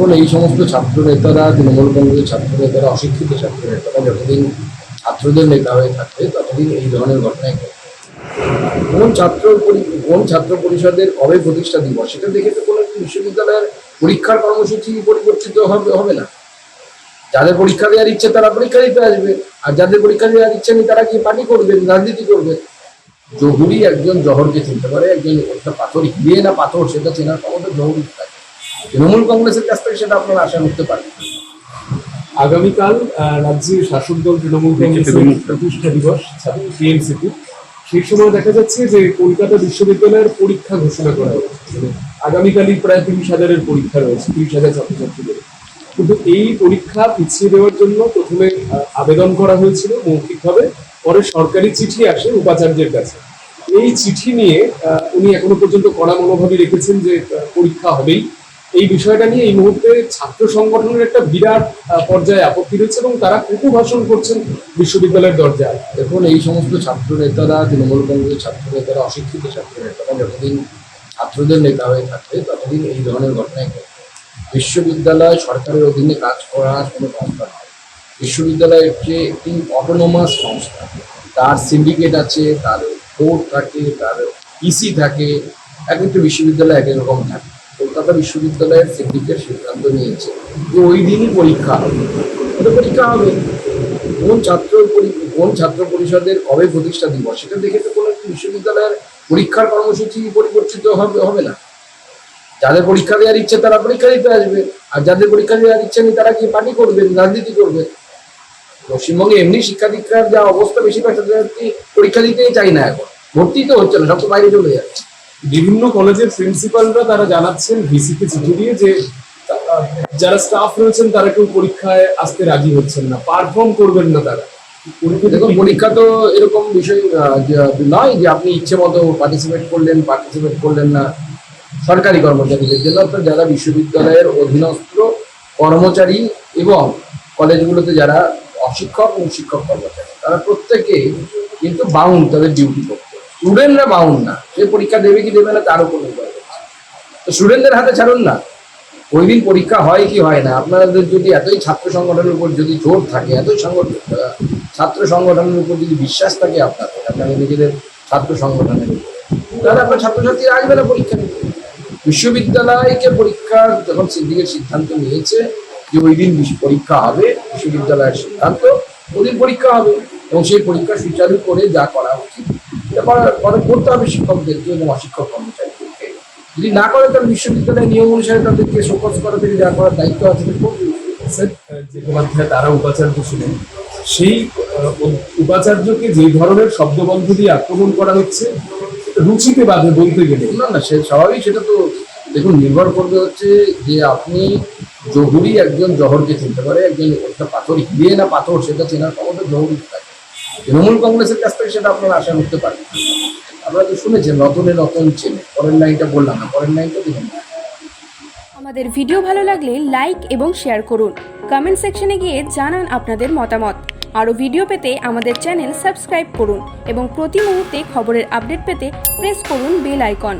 দেখুন এই সমস্ত ছাত্র নেতারা তৃণমূল কংগ্রেসের ছাত্র নেতারা অশিক্ষিত ছাত্র নেতারা যতদিন ছাত্রদের নেতা হয়ে থাকবে, ততদিন এই ধরনের ঘটনায় কোন ছাত্র কোন ছাত্র পরিষদের কবে প্রতিষ্ঠা দিবস, সেটা দেখে তো কোনো বিশ্ববিদ্যালয়ের পরীক্ষার কর্মসূচি পরিবর্তিত হবে হবে না। যাদের পরীক্ষা দেওয়ার ইচ্ছে তারা পরীক্ষা দিতে আসবে, আর যাদের পরীক্ষা দেওয়ার ইচ্ছে নেই তারা কি পার্টি করবেন রাজনীতি করবে? জহুরি একজন জহরকে চিনতে পারে, একজন পাথর হিরিয়ে না পাথর, সেটা চেনার ক্ষমতা জহুরি থাকে। তৃণমূল কংগ্রেসের কাছ থেকে সেটা আপনারা আশা করতে পারেন। আগামীকাল রাজ্যের শাসক দল তৃণমূল কংগ্রেসের প্রতিষ্ঠা দিবস টিএমসিপি সেই সময় দেখা যাচ্ছে যে কলকাতা বিশ্ববিদ্যালয়ের পরীক্ষা ঘোষণা করা হয়েছে। মানে আগামীকালই প্রায় তিরিশ হাজারের পরীক্ষা রয়েছে তিরিশ হাজার ছাত্রছাত্রীদের। কিন্তু এই পরীক্ষা পিছিয়ে দেওয়ার জন্য প্রথমে আবেদন করা হয়েছিল মৌখিকভাবে পরে সরকারি চিঠি আসে উপাচার্যের কাছে। এই চিঠি নিয়ে আহ, উনি এখনও পর্যন্ত কড়া মনোভাবই রেখেছেন যে পরীক্ষা হবেই। এই বিষয়টা নিয়ে এই মুহূর্তে ছাত্র সংগঠনের একটা বিরাট পর্যায়ে আপত্তি রয়েছে এবং তারা কুকু ভাষণ করছেন বিশ্ববিদ্যালয়ের দরজায়। দেখুন, এই সমস্ত ছাত্র নেতারা, তৃণমূল কংগ্রেসের ছাত্র নেতারা, অশিক্ষিত ছাত্র নেতারা যতদিন ছাত্রদের নেতা হয়ে থাকবে, ততদিন এই ধরনের ঘটনায় বিশ্ববিদ্যালয় সরকারের অধীনে কাজ করার কোনো সংস্থা নয়। বিশ্ববিদ্যালয় হচ্ছে একটি অটোনোমাস সংস্থা, তার সিন্ডিকেট আছে, তার বোর্ড থাকে, তার ইসি থাকে, এক একটা বিশ্ববিদ্যালয় এক রকম থাকে। কলকাতা বিশ্ববিদ্যালয়ের সিন্ডিকেট সিদ্ধান্ত নিয়েছে যে ওই দিনই পরীক্ষা হবে। পরীক্ষা হবে। কোন ছাত্র কোন ছাত্র পরিষদের কবে প্রতিষ্ঠা দিবস? সেটা দেখে তো কোনো একটি বিশ্ববিদ্যালয়ের পরীক্ষার কর্মসূচি পরিবর্তিত হবে হবে না। যাদের পরীক্ষা দেওয়ার ইচ্ছে তারা পরীক্ষা দিতে আসবে। আর যাদের পরীক্ষা দেওয়ার ইচ্ছে নেই তারা কি পার্টি করবে, রাজনীতি করবে? পশ্চিমবঙ্গে এমনি শিক্ষা দীক্ষার যা অবস্থা, বেশিরভাগ ছাত্রছাত্রী পরীক্ষা দিতেই চাই না এখন। ভর্তি তো হচ্ছে না, সব তো বাইরে চলে যাচ্ছে। বিভিন্ন কলেজের প্রিন্সিপালরা তারা জানাচ্ছেন, ভিসিকে চিঠি দিয়ে যে, যারা স্টাফ রয়েছেন তারা কেউ পরীক্ষায় আসতে রাজি হচ্ছেন না পারফর্ম করবেন না তারা। পরীক্ষা তো এরকম বিষয় নয় যে আপনি ইচ্ছে মতো পার্টিসিপেট করলেন পার্টিসিপেট করলেন না সরকারি কর্মচারীদের জন্য, অর্থাৎ যারা বিশ্ববিদ্যালয়ের অধীনস্থ কর্মচারী এবং কলেজগুলোতে যারা অশিক্ষক এবং শিক্ষক কর্মচারী, তারা প্রত্যেকেই কিন্তু বাউন্ড তাদের ডিউটি করতে। স্টুডেন্টরা বাউন্ড না। সে পরীক্ষা দেবে কি দেবে না, তার উপর নির্ভর করছে। তো স্টুডেন্টদের হাতে ছাড়ুন না। ওই দিন পরীক্ষা হয় কি হয় না, আপনাদের যদি এতই ছাত্র সংগঠনের উপর যদি জোর থাকে, এতই সংগঠন ছাত্র সংগঠনের উপর যদি বিশ্বাস থাকে আপনাদের আপনাদের নিজেদের ছাত্র সংগঠনের উপর, তাহলে আপনার ছাত্রছাত্রীরা আসবে না পরীক্ষা দিতে বিশ্ববিদ্যালয়কে পরীক্ষার যখন সিন্ডিকেট সিদ্ধান্ত নিয়েছে যে ওই দিন পরীক্ষা হবে, বিশ্ববিদ্যালয়ের সিদ্ধান্ত, ওই দিন পরীক্ষা হবে। এবং সেই পরীক্ষা সুচারু করে যা করা উচিত। করা- করা- করতে হবে শিক্ষকদেরকে এবং অশিক্ষক কর্মচারীদেরকে। যদি না করে তাহলে বিশ্ববিদ্যালয়ের নিয়ম অনুসারে তাদেরকে শোকজ করা থেকে যা করার দায়িত্ব আছে যে উপাধ্যায় তারা উপাচার্য ছিলেন সেই উপাচার্যকে যে ধরনের শব্দবন্ধ দিয়ে আক্রমণ করা হচ্ছে রুচিতে বাধে বলতে গেলে। না না সে স্বাভাবিক সেটা তো দেখুন নির্ভর করবে হচ্ছে যে আপনি জহুরি একজন জহরকে চিনতে পারে একজন একটা পাথর হিরিয়ে না পাথর সেটা চেনার ক্ষমতা জহুরি। তৃণমূল কংগ্রেসের কাছ থেকে সেটা আপনারা আশা করতে পারেন। আপনারা তো শুনেছেন রতনে রতন চেনে। পরের লাইনটা বললাম না, পরের লাইনটা দেখুন আমাদের ভিডিও ভালো লাগলে লাইক এবং শেয়ার করুন। কমেন্ট সেকশনে গিয়ে জানান আপনাদের মতামত। আরও ভিডিও পেতে আমাদের চ্যানেল সাবস্ক্রাইব করুন এবং প্রতি মুহূর্তে খবরের আপডেট পেতে প্রেস করুন বেল আইকন।